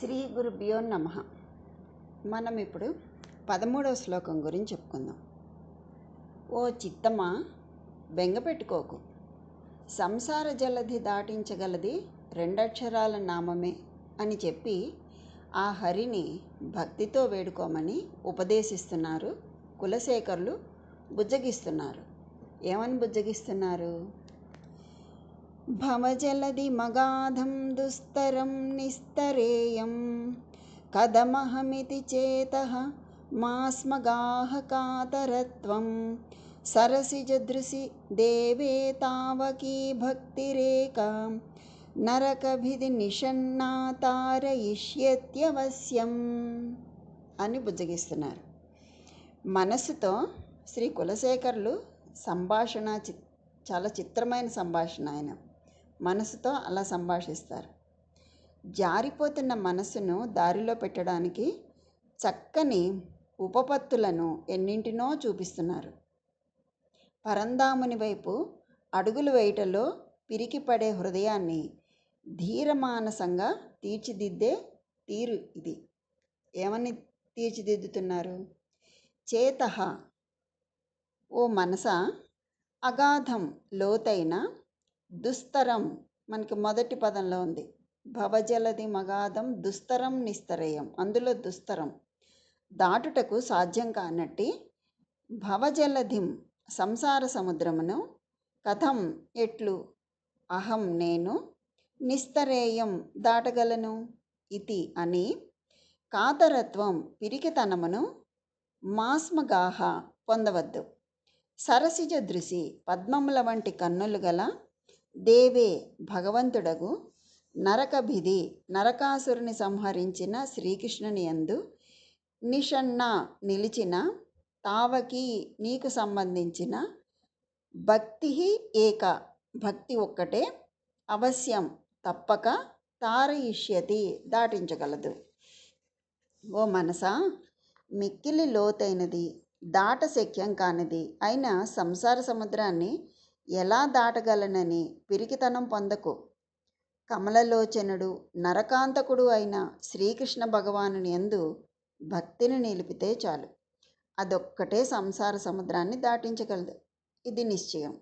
శ్రీ గురుభ్యో నమ. మనం ఇప్పుడు పదమూడవ శ్లోకం గురించి చెప్పుకుందాం. ఓ చిత్తమా బెంగపెట్టుకోకు సంసార జలధి దాటించగలది రెండక్షరాల నామమే అని చెప్పి ఆ హరిని భక్తితో వేడుకోమని ఉపదేశిస్తున్నారు కులశేఖరులు బుజ్జగిస్తున్నారు. ఏమని బుజ్జగిస్తున్నారు? భవజలది మగాధం దుస్తరం నిస్తరేయం. కదమహమితి చేత మాస్మగాహ కాతరత్వం సరసిజదృశి దేవే తావకీ భక్తిరేక. నరకభిది నిషన్నా తారయిష్యత్యవశ్యం అని బుజ్జగిస్తున్నారు. మనసుతో శ్రీ కులశేఖరులు సంభాషణ చి చాలా చిత్రమైన సంభాషణ ఆయన. మనసుతో అలా సంభాషిస్తారు. జారిపోతున్న మనసును దారిలో పెట్టడానికి చక్కని ఉపపత్తులను ఎన్నింటినో చూపిస్తున్నారు. పరందాముని వైపు అడుగులు వేయటలో పిరికిపడే హృదయాన్ని ధీరమానసంగా తీర్చిదిద్దే తీరు ఇది. ఏమని తీర్చిదిద్దుతున్నారు? చేత ఓ మనస అగాధం లోతైన దుస్తరం మనకి మొదటి పదంలో ఉంది. భవజలది మగాధం దుస్తరం నిస్తరేయం. అందులో దుస్తరం. దాటుటకు సాధ్యం కానట్టి భవజలధిం సంసార సముద్రమును కథం ఎట్లు? అహం నేను నిస్తరేయం దాటగలను ఇది అని కాతరత్వం పిరికితనమును మాస్మగాహ పొందవద్దు. సరసిజ దృశి పద్మముల వంటి కన్నులు గల దేవే భగవంతుడగు నరకభిధి నరకాసురుని సంహరించిన శ్రీకృష్ణుని యందు నిషన్న నిలిచిన తావకి నీకు సంబంధించిన భక్తి ఏక. భక్తి ఒక్కటే అవశ్యం తప్పక తారయిష్యతి దాటించగలదు. ఓ మనసా మిక్కిలి లోతైనది దాట శక్యం కానిది అయిన సంసార సముద్రాన్ని ఎలా దాటగలనని పిరికితనం పొందకు. కమలలోచనుడు నరకాంతకుడు అయిన శ్రీకృష్ణ భగవానుని ఎందు భక్తిని నిలిపితే చాలు. అదొక్కటే సంసార సముద్రాన్ని దాటించగలదు. ఇది నిశ్చయం.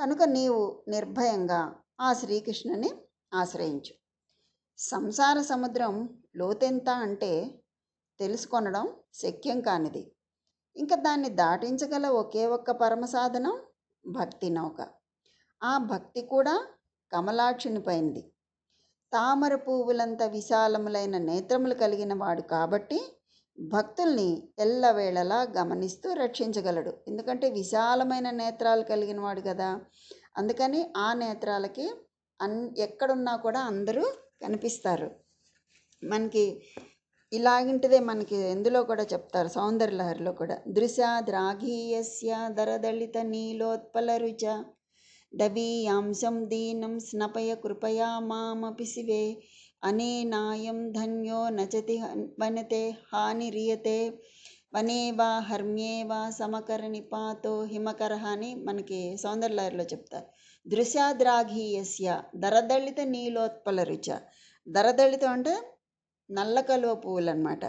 కనుక నీవు నిర్భయంగా ఆ శ్రీకృష్ణుని ఆశ్రయించు. సంసార సముద్రం లోతెంత అంటే తెలుసుకొనడం శక్యం కానిది. ఇంకా దాన్ని దాటించగల ఒకే ఒక్క పరమ సాధనం భక్తి నౌక. ఆ భక్తి కూడా కమలాక్షుని పైంది. తామర పువ్వులంత విశాలములైన నేత్రములు కలిగిన వాడు కాబట్టి భక్తుల్ని ఎల్లవేళలా గమనిస్తూ రక్షించగలడు. ఎందుకంటే విశాలమైన నేత్రాలు కలిగిన వాడు కదా. అందుకని ఆ నేత్రాలకి అన్ ఎక్కడున్నా కూడా అందరూ కనిపిస్తారు. మనకి ఇలాగింటిదే మనకి ఎందులో కూడా చెప్తారు? సౌందర్యలహరిలో కూడా. దృశాద్రాఘీయస్య దరదళిత నీలోత్పల రుచ. దవీయాంశం దీనం స్నపయ కృపయా మామపి శివే. అనేనాయం ధన్యో నచతి వనతే హానిరియతే వనే వా హర్మ్యే వా సమకర నిపాతో హిమకర అని మనకి సౌందర్యలహరిలో చెప్తారు. దృశ్యాద్రాఘీయస్య దరదళిత నీలోత్పల రుచ. దరదళితం అంటే నల్ల కలువ పువ్వులు అనమాట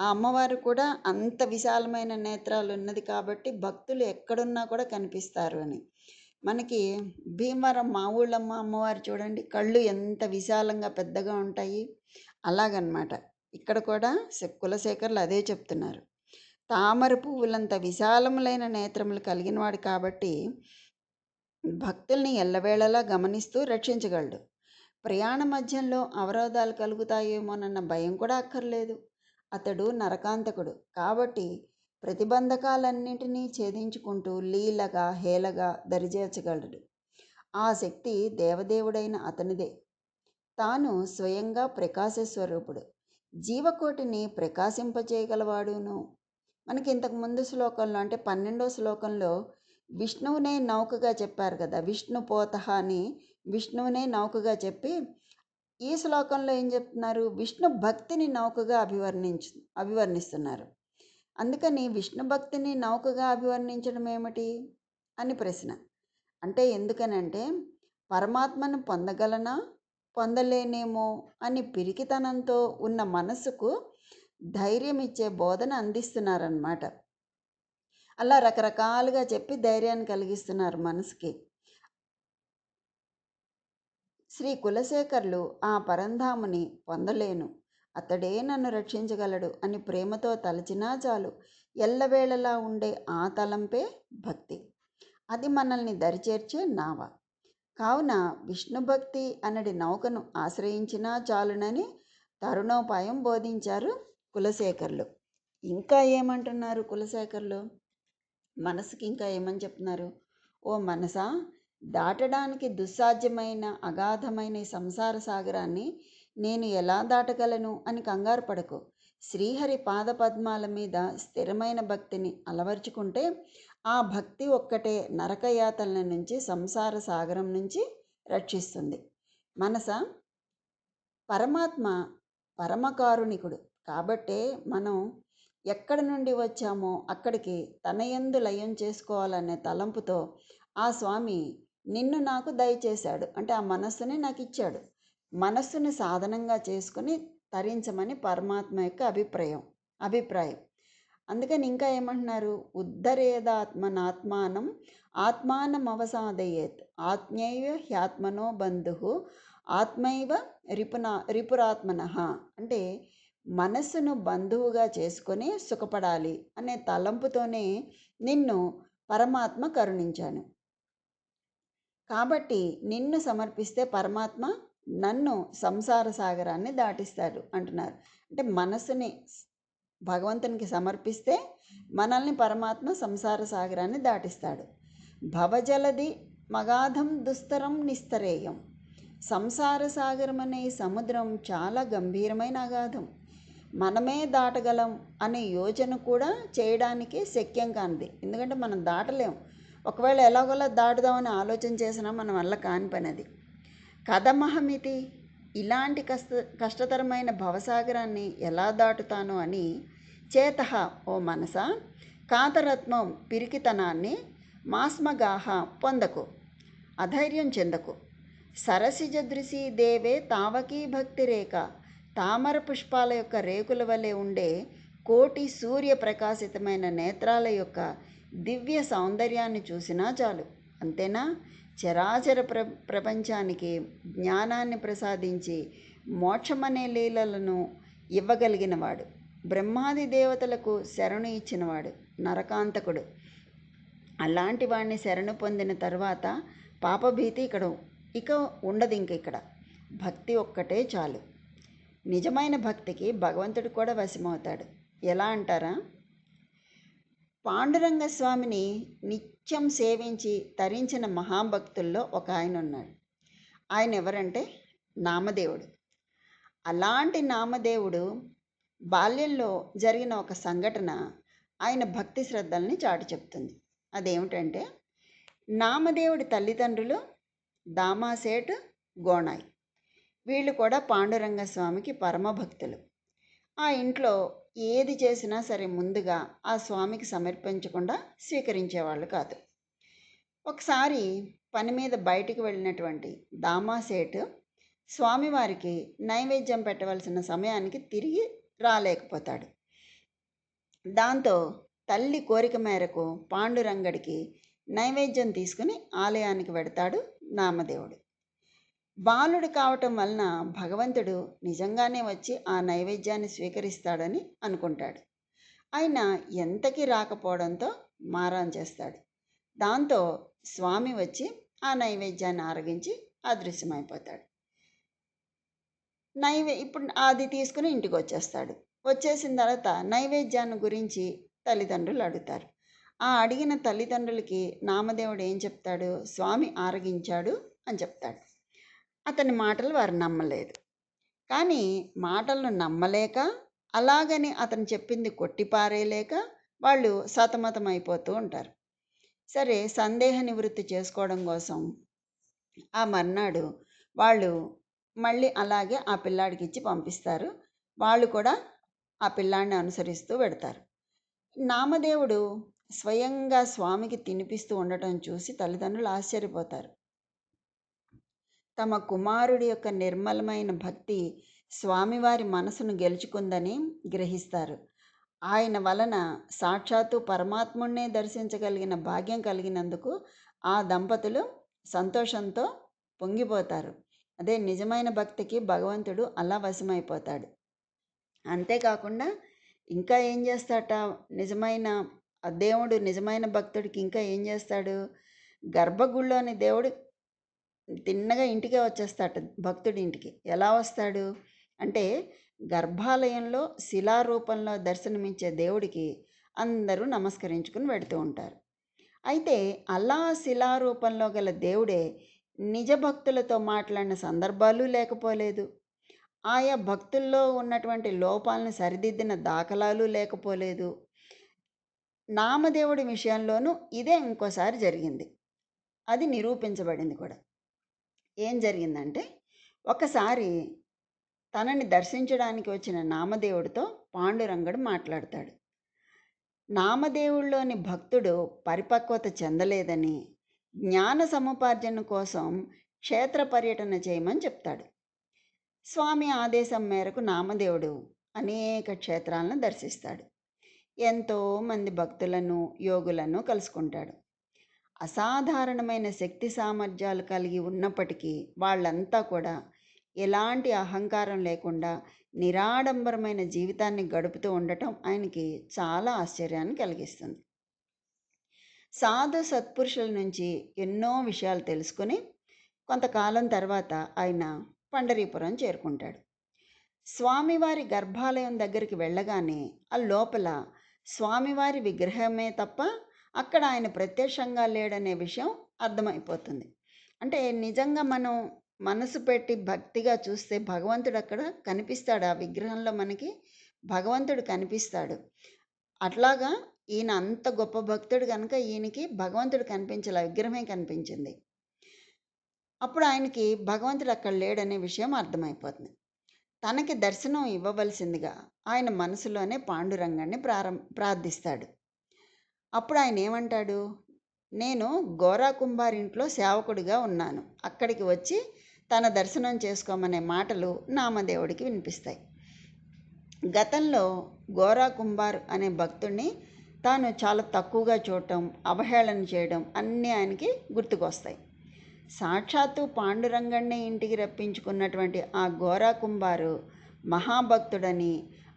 ఆ అమ్మవారు కూడా అంత విశాలమైన నేత్రాలు ఉన్నది కాబట్టి భక్తులు ఎక్కడున్నా కూడా కనిపిస్తారు అని. మనకి భీమవరం మా ఊళ్ళమ్మ అమ్మవారు చూడండి కళ్ళు ఎంత విశాలంగా పెద్దగా ఉంటాయి. అలాగనమాట. ఇక్కడ కూడా కులశేఖర్లు అదే చెప్తున్నారు. తామర పువ్వులంత విశాలములైన నేత్రములు కలిగినవాడు కాబట్టి భక్తుల్ని ఎల్లవేళలా గమనిస్తూ రక్షించగలడు. ప్రయాణ మధ్యంలో అవరోధాలు కలుగుతాయేమోనన్న భయం కూడా అక్కర్లేదు. అతడు నరకాంతకుడు. కాబట్టి ప్రతిబంధకాలన్నింటినీ ఛేదించుకుంటూ లీలగా హేలగా దరిచేర్చగలడు. ఆ శక్తి దేవదేవుడైన అతనిదే. తాను స్వయంగా ప్రకాశ స్వరూపుడు. జీవకోటిని ప్రకాశింపచేయగలవాడును. మనకి ఇంతకు ముందు శ్లోకంలో అంటే పన్నెండో శ్లోకంలో విష్ణువునే నౌకగా చెప్పారు కదా విష్ణు పోతహ అని విష్ణువునే నౌకగా చెప్పి ఈ శ్లోకంలో ఏం చెప్తున్నారు? విష్ణు భక్తిని నౌకగా అభివర్ణించు అభివర్ణిస్తున్నారు. అందుకని విష్ణు భక్తిని నౌకగా అభివర్ణించడం ఏమిటి? అని ప్రశ్న. అంటే ఎందుకనంటే పరమాత్మను పొందగలనా? పొందలేనేమో అని పిరికితనంతో ఉన్న మనసుకు ధైర్యం ఇచ్చే బోధన అందిస్తున్నారన్నమాట. అలా రకరకాలుగా చెప్పి ధైర్యాన్ని కలిగిస్తున్నారు మనసుకి. శ్రీ కులశేఖర్లు ఆ పరంధాముని పొందలేను. అతడే నన్ను రక్షించగలడు అని ప్రేమతో తలచినా చాలు. ఎల్లవేళలా ఉండే ఆ తలంపే భక్తి. అది మనల్ని దరిచేర్చే నావ. కావున విష్ణు భక్తి అనడి నౌకను ఆశ్రయించినా చాలునని తరుణోపాయం బోధించారు కులశేఖర్లు. ఇంకా ఏమంటున్నారు కులశేఖర్లు? మనసుకి ఇంకా ఏమని చెప్తున్నారు? ఓ మనసా? దాటడానికి దుస్సాధ్యమైన అగాధమైన సంసార సాగరాన్ని నేను ఎలా దాటగలను అని కంగారు పడకు. శ్రీహరి పాదపద్మాల మీద స్థిరమైన భక్తిని అలవర్చుకుంటే ఆ భక్తి ఒక్కటే నరకయాతల నుంచి సంసార సాగరం నుంచి రక్షిస్తుంది. మనస పరమాత్మ పరమకారుణికుడు. కాబట్టే మనం ఎక్కడి నుండి వచ్చామో అక్కడికి తన ఎందు లయం చేసుకోవాలనే తలంపుతో ఆ స్వామి నిన్ను నాకు దయచేశాడు. అంటే ఆ మనస్సుని నాకు ఇచ్చాడు మనస్సుని సాధనంగా చేసుకుని తరించమని పరమాత్మ యొక్క అభిప్రాయం అభిప్రాయం. అందుకని ఇంకా ఏమంటున్నారు? ఉద్ధరేదాత్మనాత్మానం ఆత్మానం అవసాదయేత్ ఆత్మైవ హ్యాత్మనో బంధు ఆత్మైవ రిపునా రిపురాత్మన. అంటే మనస్సును బంధువుగా చేసుకొని సుఖపడాలి అనే తలంపుతోనే నిన్ను పరమాత్మ కరుణించాను. కాబట్టి నిన్ను సమర్పిస్తే పరమాత్మ నన్ను సంసార సాగరాన్ని దాటిస్తాడు అంటున్నారు. అంటే మనసుని భగవంతునికి సమర్పిస్తే మనల్ని పరమాత్మ సంసార సాగరాన్ని దాటిస్తాడు. భవజలది మగాధం దుస్తరం నిస్తరేయం. సంసార సాగరం అనే సముద్రం చాలా గంభీరమైన అగాధం. మనమే దాటగలం అనే యోచన కూడా చేయడానికి శక్యం కానిది. ఎందుకంటే మనం దాటలేం. ఒకవేళ ఎలాగోలా దాటుదామని ఆలోచన చేసినా మన వల్ల కాని పని అది. కథమహమితి ఇలాంటి కష్ట కష్టతరమైన భవసాగరాన్ని ఎలా దాటుతాను అని చేత ఓ మనస కాతరత్నం పిరికితనాన్ని మాస్మగాహ పొందకు అధైర్యం చెందకు. సరసిజదృశి దేవే తావకీ భక్తి రేఖ. తామర పుష్పాల యొక్క రేకుల వలె ఉండే కోటి సూర్య ప్రకాశితమైన నేత్రాల యొక్క దివ్య సౌందర్యాన్ని చూసినా చాలు. అంతేనా? చరాచర ప్ర ప్రపంచానికి జ్ఞానాన్ని ప్రసాదించి మోక్షమనే లీలలను ఇవ్వగలిగినవాడు. బ్రహ్మాది దేవతలకు శరణు ఇచ్చినవాడు నరకాంతకుడు. అలాంటి వాడిని శరణు పొందిన తర్వాత పాపభీతి ఇక్కడ ఇక ఉండదు ఇంక ఇక్కడ. భక్తి ఒక్కటే చాలు. నిజమైన భక్తికి భగవంతుడు కూడా వశమవుతాడు. ఎలా అంటారా? పాండురంగ స్వామిని నిత్యం సేవించి తరించిన మహాభక్తుల్లో ఒక ఆయన ఉన్నాడు ఆయన ఎవరంటే నామదేవుడు. అలాంటి నామదేవుడు బాల్యంలో జరిగిన ఒక సంఘటన ఆయన భక్తి శ్రద్ధల్ని చాటి చెప్తుంది. అదేమిటంటే నామదేవుడి తల్లిదండ్రులు దామాసేటు గోణాయ్ వీళ్ళు కూడా పాండురంగ స్వామికి పరమభక్తులు. ఆ ఇంట్లో ఏది చేసినా సరే ముందుగా ఆ స్వామికి సమర్పించకుండా స్వీకరించేవాళ్ళు కాదు. ఒకసారి పని మీద బయటికి వెళ్ళినటువంటి దామాసేటు స్వామివారికి నైవేద్యం పెట్టవలసిన సమయానికి తిరిగి రాలేకపోతాడు. దాంతో తల్లి కోరిక మేరకు పాండురంగడికి నైవేద్యం తీసుకుని ఆలయానికి వెడతాడు నామదేవుడు. బాలుడు కావటం వలన భగవంతుడు నిజంగానే వచ్చి ఆ నైవేద్యాన్ని స్వీకరిస్తాడని అనుకుంటాడు. ఆయన ఎంతకీ రాకపోవడంతో మారాన్ చేస్తాడు. దాంతో స్వామి వచ్చి ఆ నైవేద్యాన్ని ఆరగించి అదృశ్యమైపోతాడు. నైవే ఇప్పుడు అది తీసుకుని ఇంటికి వచ్చేస్తాడు. వచ్చేసిన తర్వాత నైవేద్యాన్ని గురించి తల్లిదండ్రులు అడుగుతారు. ఆ అడిగిన తల్లిదండ్రులకి నామదేవుడు ఏం చెప్తాడు? స్వామి ఆరగించాడు అని చెప్తాడు. అతని మాటలు వారు నమ్మలేదు. కానీ మాటలను నమ్మలేక అలాగని అతను చెప్పింది కొట్టిపారేయలేక వాళ్ళు సతమతం అయిపోతూ ఉంటారు. సరే సందేహ నివృత్తి చేసుకోవడం కోసం ఆ మర్నాడు వాళ్ళు మళ్ళీ అలాగే ఆ పిల్లాడికి ఇచ్చి పంపిస్తారు. వాళ్ళు కూడా ఆ పిల్లాడిని అనుసరిస్తూ పెడతారు. నామదేవుడు స్వయంగా స్వామికి తినిపిస్తూ ఉండటం చూసి తల్లిదండ్రులు ఆశ్చర్యపోతారు. తమ కుమారుడి యొక్క నిర్మలమైన భక్తి స్వామివారి మనసును గెలుచుకుందని గ్రహిస్తారు. ఆయన వలన సాక్షాత్తు పరమాత్ముణ్ణే దర్శించగలిగిన భాగ్యం కలిగినందుకు ఆ దంపతులు సంతోషంతో పొంగిపోతారు. అదే నిజమైన భక్తికి భగవంతుడు అలా వశమైపోతాడు. అంతేకాకుండా ఇంకా ఏం చేస్తాట? నిజమైన దేవుడు నిజమైన భక్తుడికి ఇంకా ఏం చేస్తాడు? గర్భగుడిలోని దేవుడు తిన్నగా ఇంటికే వచ్చేస్తాడు భక్తుడి ఇంటికి. ఎలా వస్తాడు? అంటే గర్భాలయంలో శిలారూపంలో దర్శనమిచ్చే దేవుడికి అందరూ నమస్కరించుకుని వెడుతూ ఉంటారు. అయితే అలా శిలారూపంలో గల దేవుడే నిజ భక్తులతో మాట్లాడిన సందర్భాలు లేకపోలేదు. ఆయా భక్తుల్లో ఉన్నటువంటి లోపాలను సరిదిద్దిన దాఖలాలు లేకపోలేదు. నామదేవుడి విషయంలోనూ ఇదే ఇంకోసారి జరిగింది. అది నిరూపించబడింది కూడా. ఏం జరిగిందంటే ఒకసారి తనని దర్శించడానికి వచ్చిన నామదేవుడితో పాండురంగడు మాట్లాడతాడు. నామదేవుల్లోని భక్తుడు పరిపక్వత చెందలేదని జ్ఞాన సముపార్జన కోసం క్షేత్ర పర్యటన చేయమని చెప్తాడు. స్వామి ఆదేశం మేరకు నామదేవుడు అనేక క్షేత్రాలను దర్శిస్తాడు. ఎంతో మంది భక్తులను యోగులను కలుసుకుంటాడు. అసాధారణమైన శక్తి సామర్థ్యాలు కలిగి ఉన్నప్పటికీ వాళ్ళంతా కూడా ఎలాంటి అహంకారం లేకుండా నిరాడంబరమైన జీవితాన్ని గడుపుతూ ఉండటం ఆయనకి చాలా ఆశ్చర్యాన్ని కలిగిస్తుంది. సాధు సత్పురుషుల నుంచి ఎన్నో విషయాలు తెలుసుకుని కొంతకాలం తర్వాత ఆయన పండరీపురం చేరుకుంటాడు. స్వామివారి గర్భాలయం దగ్గరికి వెళ్ళగానే ఆ లోపల స్వామివారి విగ్రహమే తప్ప అక్కడ ఆయన ప్రత్యక్షంగా లేడనే విషయం అర్థమైపోతుంది. అంటే నిజంగా మనం మనసు పెట్టి భక్తిగా చూస్తే భగవంతుడు అక్కడ కనిపిస్తాడు. ఆ విగ్రహంలో మనకి భగవంతుడు కనిపిస్తాడు. అట్లాగా ఈయన అంత గొప్ప భక్తుడు కనుక ఈయనకి భగవంతుడు కనిపించాలి. విగ్రహమే కనిపించింది. అప్పుడు ఆయనకి భగవంతుడు అక్కడ లేడనే విషయం అర్థమైపోతుంది. తనకి దర్శనం ఇవ్వవలసిందిగా ఆయన మనసులోనే పాండురంగాన్ని ప్రారం ప్రార్థిస్తాడు. అప్పుడు ఆయన ఏమంటాడు నేను గోరా కుంభారింట్లో సేవకుడిగా ఉన్నాను. అక్కడికి వచ్చి తన దర్శనం చేసుకోమనే మాటలు నామదేవుడికి వినిపిస్తాయి. గతంలో గోరా కుంభార్ అనే భక్తుడిని తాను చాలా తక్కువగా చూడటం అవహేళన చేయడం అన్నీ ఆయనకి గుర్తుకొస్తాయి. సాక్షాత్తు పాండురంగణ్ణి ఇంటికి రప్పించుకున్నటువంటి ఆ గోరా కుంభారు మహాభక్తుడని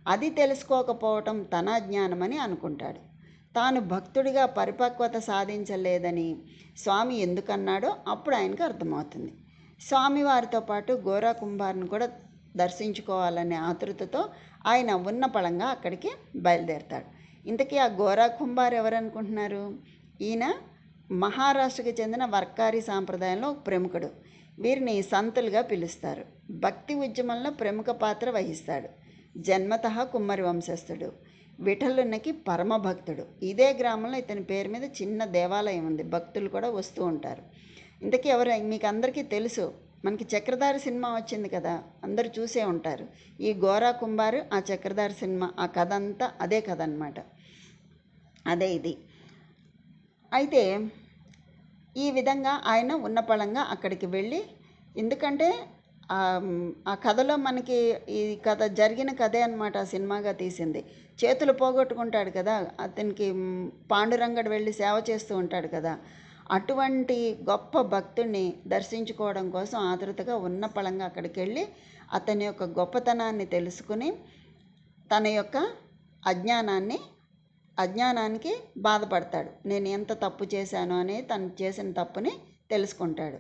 అది తెలుసుకోకపోవటం తన జ్ఞానమని అనుకుంటాడు. తాను భక్తుడిగా పరిపక్వత సాధించలేదని స్వామి ఎందుకన్నాడో అప్పుడు ఆయనకు అర్థమవుతుంది. స్వామివారితో పాటు గోరా కుంభార్ని కూడా దర్శించుకోవాలనే ఆతృతతో ఆయన ఉన్న పళంగా అక్కడికి బయలుదేరతాడు. ఇంతకీ ఆ గోరా కుంభార్ ఎవరనుకుంటున్నారు? ఈయన మహారాష్ట్రకి చెందిన వర్కారి సాంప్రదాయంలో ఒక ప్రముఖుడు. వీరిని సంతులుగా పిలుస్తారు. భక్తి ఉద్యమంలో ప్రముఖ పాత్ర వహిస్తాడు. జన్మత కుమ్మరి వంశస్థుడు. విఠలునికి పరమభక్తుడు. ఇదే గ్రామంలో ఇతని పేరు మీద చిన్న దేవాలయం ఉంది. భక్తులు కూడా వస్తూ ఉంటారు. ఇంతకీ ఎవరు? మీకు అందరికీ తెలుసు. మనకి చక్రధారి సినిమా వచ్చింది కదా. అందరూ చూసే ఉంటారు. ఈ గోరా కుంభారు ఆ చక్రధారి సినిమా ఆ కథ అంతా అదే కథ అనమాట అదే ఇది. అయితే ఈ విధంగా ఆయన ఉన్నపళంగా అక్కడికి వెళ్ళి ఎందుకంటే ఆ కథలో మనకి ఈ కథ జరిగిన కథే అనమాట ఆ సినిమాగా తీసింది. చేతులు పోగొట్టుకుంటాడు కదా అతనికి పాండురంగడు వెళ్ళి సేవ చేస్తూ ఉంటాడు కదా అటువంటి గొప్ప భక్తుడిని దర్శించుకోవడం కోసం ఆతృతగా ఉన్న పళంగా అక్కడికి వెళ్ళి అతని యొక్క గొప్పతనాన్ని తెలుసుకుని తన యొక్క అజ్ఞానాన్ని అజ్ఞానానికి బాధపడతాడు. నేను ఎంత తప్పు చేశాను అని తను చేసిన తప్పుని తెలుసుకుంటాడు.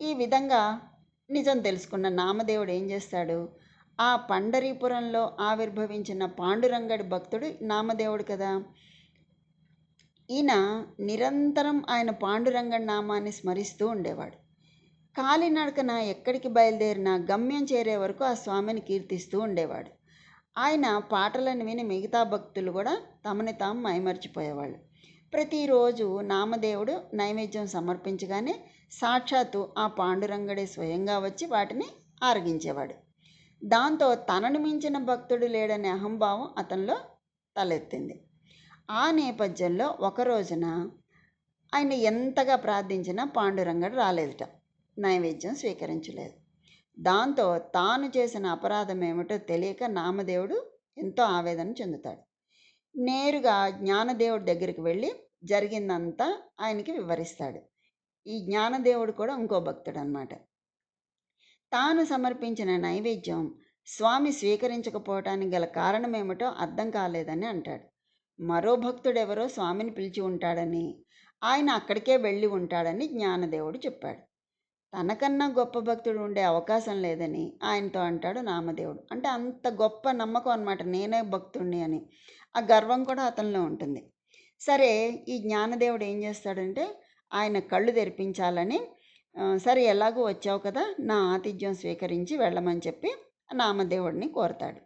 ఈ విధంగా నిజం తెలుసుకున్న నామదేవుడు ఏం చేస్తాడు? ఆ పండరీపురంలో ఆవిర్భవించిన పాండురంగడి భక్తుడు నామదేవుడు కదా. ఈయన నిరంతరం ఆయన పాండురంగడి నామాన్ని స్మరిస్తూ ఉండేవాడు. కాలినడకన ఎక్కడికి బయలుదేరినా గమ్యం చేరే వరకు ఆ స్వామిని కీర్తిస్తూ ఉండేవాడు. ఆయన పాటలను విని మిగతా భక్తులు కూడా తమని తాము మైమర్చిపోయేవాళ్ళు. ప్రతిరోజు నామదేవుడు నైవేద్యం సమర్పించగానే సాక్షాత్తు ఆ పాండురంగడే స్వయంగా వచ్చి వాటిని ఆరగించేవాడు. దాంతో తనను మించిన భక్తుడు లేడనే అహంభావం అతనిలో తలెత్తింది. ఆ నేపథ్యంలో ఒక రోజున ఆయన ఎంతగా ప్రార్థించినా పాండురంగడు రాలేదుట. నైవేద్యం స్వీకరించలేదు. దాంతో తాను చేసిన అపరాధం ఏమిటో తెలియక నామదేవుడు ఎంతో ఆవేదన చెందుతాడు. నేరుగా జ్ఞానదేవుడి దగ్గరికి వెళ్ళి జరిగిందంతా ఆయనకి వివరిస్తాడు. ఈ జ్ఞానదేవుడు కూడా ఇంకో భక్తుడు అనమాట తాను సమర్పించిన నైవేద్యం స్వామి స్వీకరించకపోవటానికి గల కారణం ఏమిటో అర్థం కాలేదని అంటాడు. మరో భక్తుడెవరో స్వామిని పిలిచి ఉంటాడని ఆయన అక్కడికే వెళ్ళి ఉంటాడని జ్ఞానదేవుడు చెప్పాడు. తనకన్నా గొప్ప భక్తుడు ఉండే అవకాశం లేదని ఆయనతో అంటాడు నామదేవుడు. అంటే అంత గొప్ప నమ్మకం అనమాట నేనే భక్తుడిని అని. ఆ గర్వం కూడా అతనిలో ఉంటుంది. సరే ఈ జ్ఞానదేవుడు ఏం చేస్తాడంటే ఆయన కళ్ళు తెరిపించాలని సరే ఎలాగో వచ్చావు కదా నా ఆతిథ్యం స్వీకరించి వెళ్ళమని చెప్పి నామదేవుడిని కోరతాడు.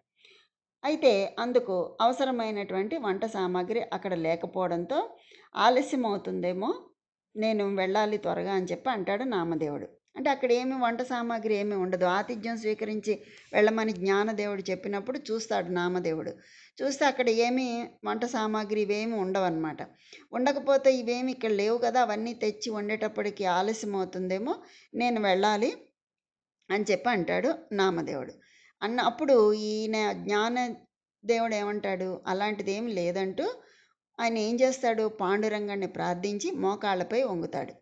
అయితే అందుకు అవసరమైనటువంటి వంట సామాగ్రి అక్కడ లేకపోవడంతో ఆలస్యం అవుతుందేమో నేను వెళ్ళాలి త్వరగా అని చెప్పి అంటాడు నామదేవుడు. అంటే అక్కడ ఏమి వంట సామాగ్రి ఏమీ ఉండదు. ఆతిథ్యం స్వీకరించి వెళ్ళమని జ్ఞానదేవుడు చెప్పినప్పుడు చూస్తాడు నామదేవుడు. చూస్తే అక్కడ ఏమీ వంట సామాగ్రి ఇవేమి ఉండవన్నమాట. ఉండకపోతే ఇవేమి ఇక్కడ లేవు కదా అవన్నీ తెచ్చి వండేటప్పటికి ఆలస్యం అవుతుందేమో నేను వెళ్ళాలి అని చెప్పి అంటాడు నామదేవుడు. అన్న అప్పుడు ఈయన జ్ఞాన దేవుడు ఏమంటాడు? అలాంటిది ఏమి లేదంటూ ఆయన ఏం చేస్తాడు? పాండురంగాన్ని ప్రార్థించి మోకాళ్ళపై వంగుతాడు.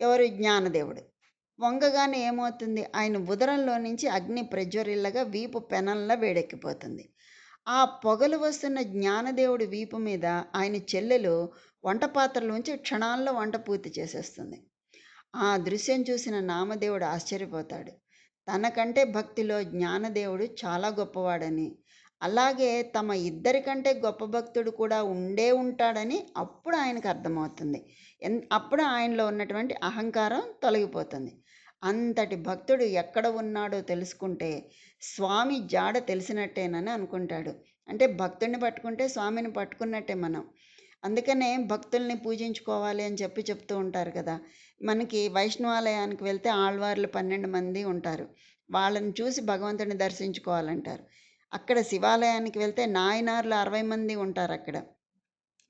ఎవరు? జ్ఞానదేవుడు. వంగగానే ఏమవుతుంది? ఆయన ఉదరంలో నుంచి అగ్ని ప్రజ్వరిల్లగా వీపు పెనంలా వేడెక్కిపోతుంది. ఆ పొగలు వస్తున్న జ్ఞానదేవుడి వీపు మీద ఆయన చెల్లెలు వంట పాత్రలోంచి క్షణాల్లో వంట పూర్తి చేసేస్తుంది. ఆ దృశ్యం చూసిన నామదేవుడు ఆశ్చర్యపోతాడు. తనకంటే భక్తిలో జ్ఞానదేవుడు చాలా గొప్పవాడని అలాగే తమ ఇద్దరికంటే గొప్ప భక్తుడు కూడా ఉండే ఉంటాడని అప్పుడు ఆయనకు అర్థమవుతుంది. ఎన్ అప్పుడు ఆయనలో ఉన్నటువంటి అహంకారం తొలగిపోతుంది. అంతటి భక్తుడు ఎక్కడ ఉన్నాడో తెలుసుకుంటే స్వామి జాడ తెలిసినట్టేనని అనుకుంటాడు. అంటే భక్తుడిని పట్టుకుంటే స్వామిని పట్టుకున్నట్టే మనం. అందుకనే భక్తుల్ని పూజించుకోవాలి అని చెప్పి చెప్తూ ఉంటారు కదా. మనకి వైష్ణవాలయానికి వెళ్తే ఆళ్వార్లు పన్నెండు మంది ఉంటారు. వాళ్ళని చూసి భగవంతుని దర్శించుకోవాలంటారు. అక్కడ శివాలయానికి వెళ్తే నాయనార్లు అరవై మంది ఉంటారు అక్కడ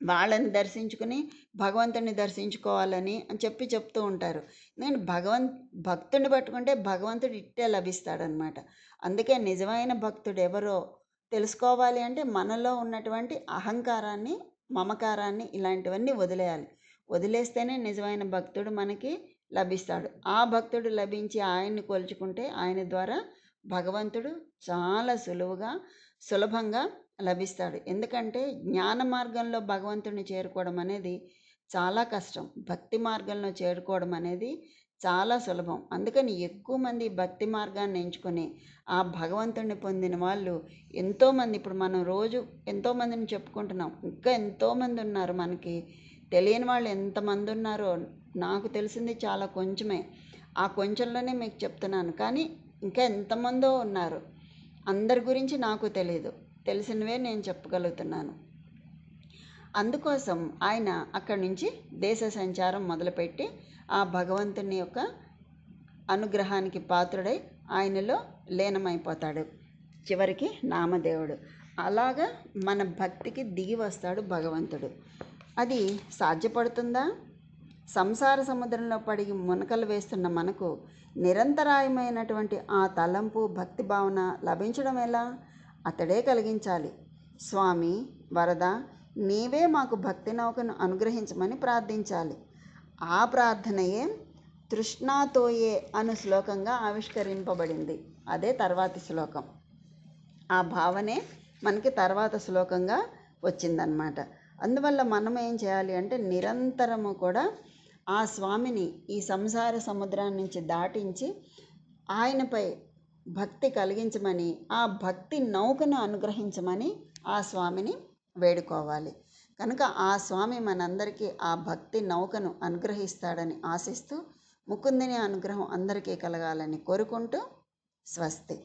వాళ్ళని దర్శించుకుని భగవంతుని దర్శించుకోవాలని అని చెప్పి చెప్తూ ఉంటారు. నేను భగవంత్ భక్తుడిని పట్టుకుంటే భగవంతుడు ఇట్టే లభిస్తాడనమాట. అందుకే నిజమైన భక్తుడు ఎవరో తెలుసుకోవాలి అంటే మనలో ఉన్నటువంటి అహంకారాన్ని మమకారాన్ని ఇలాంటివన్నీ వదిలేయాలి. వదిలేస్తేనే నిజమైన భక్తుడు మనకి లభిస్తాడు. ఆ భక్తుడు లభించి ఆయన్ని కొలుచుకుంటే ఆయన ద్వారా భగవంతుడు చాలా సులువుగా సులభంగా లభిస్తాడు. ఎందుకంటే జ్ఞాన మార్గంలో భగవంతుని చేరుకోవడం అనేది చాలా కష్టం. భక్తి మార్గంలో చేరుకోవడం అనేది చాలా సులభం. అందుకని ఎక్కువ మంది భక్తి మార్గాన్ని ఎంచుకొని ఆ భగవంతుడిని పొందిన వాళ్ళు ఎంతోమంది ఇప్పుడు మనం రోజు ఎంతోమందిని చెప్పుకుంటున్నాం. ఇంకా ఎంతోమంది ఉన్నారు మనకి. తెలియని వాళ్ళు ఎంతమంది ఉన్నారో నాకు తెలిసింది చాలా కొంచెమే. ఆ కొంచెంలోనే మీకు చెప్తున్నాను. కానీ ఇంకా ఎంతమందో ఉన్నారు. అందరి గురించి నాకు తెలియదు తెలిసినవే నేను చెప్పగలుగుతున్నాను. అందుకోసం ఆయన అక్కడి నుంచి దేశ సంచారం మొదలుపెట్టి ఆ భగవంతుని యొక్క అనుగ్రహానికి పాత్రుడై ఆయనలో లీనమైపోతాడు. చివరికి నామదేవుడు. అలాగా మన భక్తికి దిగి వస్తాడు భగవంతుడు. అది సాధ్యపడుతుందా? సంసార సముద్రంలో పడి మునకలు వేస్తున్న మనకు నిరంతరాయమైనటువంటి ఆ తలంపు భక్తి భావన లభించడం ఎలా? అతడే కలిగించాలి. స్వామి వరద నీవే మాకు భక్తి నౌకను అనుగ్రహించమని ప్రార్థించాలి. ఆ ప్రార్థనయే తృష్ణాతోయే అను శ్లోకంగా ఆవిష్కరింపబడింది. అదే తర్వాతి శ్లోకం. ఆ భావనే మనకి తర్వాత శ్లోకంగా వచ్చిందనమాట అందువల్ల మనం ఏం చేయాలి అంటే నిరంతరము కూడా ఆ స్వామిని ఈ సంసార సముద్రాన్ని నుంచి దాటించి ఆయనపై భక్తి కలిగించమని ఆ భక్తి నౌకను అనుగ్రహించమని ఆ స్వామిని వేడుకోవాలి. కనుక ఆ స్వామి మనందరికీ ఆ భక్తి నౌకను అనుగ్రహిస్తాడని ఆశిస్తూ ముకుందిని అనుగ్రహం అందరికీ కలగాలని కోరుకుంటూ స్వస్తి.